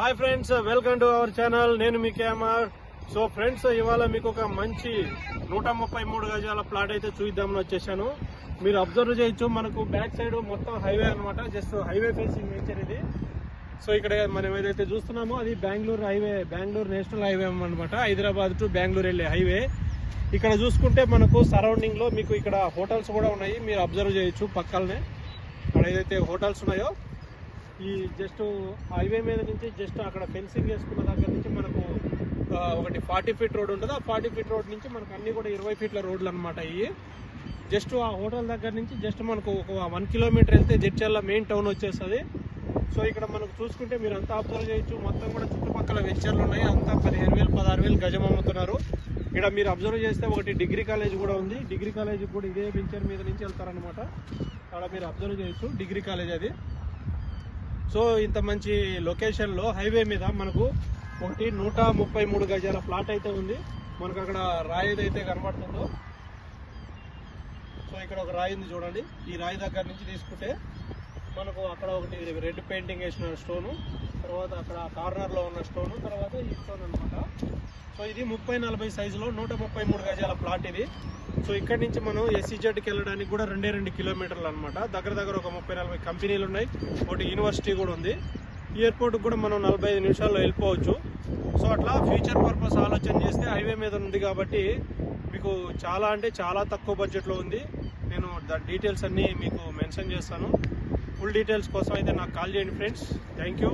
Hi friends welcome to our channel నేను మీ KMR so friends ఇవాళ మీకు ఒక మంచి నూట ముప్పై మూడు గజాల ప్లాట్ అయితే చూద్దామని వచ్చేసాను. మీరు అబ్జర్వ్ చేయొచ్చు మనకు బ్యాక్ సైడ్ మొత్తం హైవే అన్నమాట. జస్ట్ హైవే ఫేసింగ్ నేచర్ ఇది. సో ఇక్కడ మనం ఏదైతే చూస్తున్నామో అది Bengaluru highway Bengaluru national highway అనమాట హైదరాబాద్ టు బెంగళూరు వెళ్ళే హైవే ఇక్కడ చూసుకుంటే మనకు సరౌండింగ్లో మీకు ఇక్కడ హోటల్స్ కూడా ఉన్నాయి. మీరు అబ్జర్వ్ చేయొచ్చు పక్కలనే. అక్కడ ఏదైతే హోటల్స్ ఉన్నాయో ఈ జస్ట్ హైవే మీద నుంచి జస్ట్ అక్కడ ఫెన్సింగ్ వేసుకున్న దగ్గర నుంచి మనకు ఒకటి ఫార్టీ ఫీట్ రోడ్ ఉంటుంది. ఆ ఫార్టీ ఫీట్ రోడ్ నుంచి మనకు అన్ని కూడా ఇరవై ఫీట్ల రోడ్లు అనమాట ఇవి. జస్ట్ ఆ హోటల్ దగ్గర నుంచి జస్ట్ మనకు ఒక వన్ కిలోమీటర్ వెళ్తే జడ్చర్ల మెయిన్ టౌన్ వచ్చేస్తుంది. సో ఇక్కడ మనకు చూసుకుంటే మీరు అంతా అబ్జర్వ్ చేయొచ్చు. మొత్తం కూడా చుట్టుపక్కల వెంచర్లు ఉన్నాయి. అంతా పదిహేను వేలు పదహారు వేలు గజం అమ్ముతున్నారు. ఇక్కడ మీరు అబ్జర్వ్ చేస్తే ఒకటి డిగ్రీ కాలేజ్ కూడా ఉంది. డిగ్రీ కాలేజ్ కూడా ఇదే వెంచర్ మీద నుంచి వెళ్తారనమాట అక్కడ మీరు అబ్జర్వ్ చేయొచ్చు. డిగ్రీ కాలేజ్ అది. సో ఇంత మంచి లొకేషన్లో హైవే మీద మనకు ఒకటి నూట ముప్పై మూడు గజాల ప్లాట్ అయితే ఉంది. మనకు అక్కడ రాయి అయితే కనబడుతుందో సో ఇక్కడ ఒక రాయి ఉంది చూడండి. ఈ రాయి దగ్గర నుంచి తీసుకుంటే మనకు అక్కడ ఒకటి రెడ్ పెయింటింగ్ వేసిన స్టోను తర్వాత అక్కడ కార్నర్లో ఉన్న స్టోను తర్వాత ఈ స్టోన్ అనమాట సో ఇది ముప్పై నలభై సైజులో నూట ముప్పై మూడు గజాల ప్లాట్ ఇది. సో ఇక్కడ నుంచి మనం ఎస్సీజెడ్కి వెళ్ళడానికి కూడా రెండే రెండు కిలోమీటర్లు అనమాట దగ్గర దగ్గర ఒక ముప్పై నలభై కంపెనీలు ఉన్నాయి. ఒకటి యూనివర్సిటీ కూడా ఉంది. ఎయిర్పోర్ట్కి కూడా మనం నలభై ఐదు నిమిషాల్లో వెళ్ళిపోవచ్చు. సో అట్లా ఫ్యూచర్ పర్పస్ ఆలోచన చేస్తే హైవే మీద ఉంది కాబట్టి మీకు చాలా అంటే చాలా తక్కువ బడ్జెట్లో ఉంది. నేను దాని డీటెయిల్స్ అన్నీ మీకు మెన్షన్ చేస్తాను. ఫుల్ డీటెయిల్స్ కోసం అయితే నాకు కాల్ చేయండి ఫ్రెండ్స్ థ్యాంక్ యూ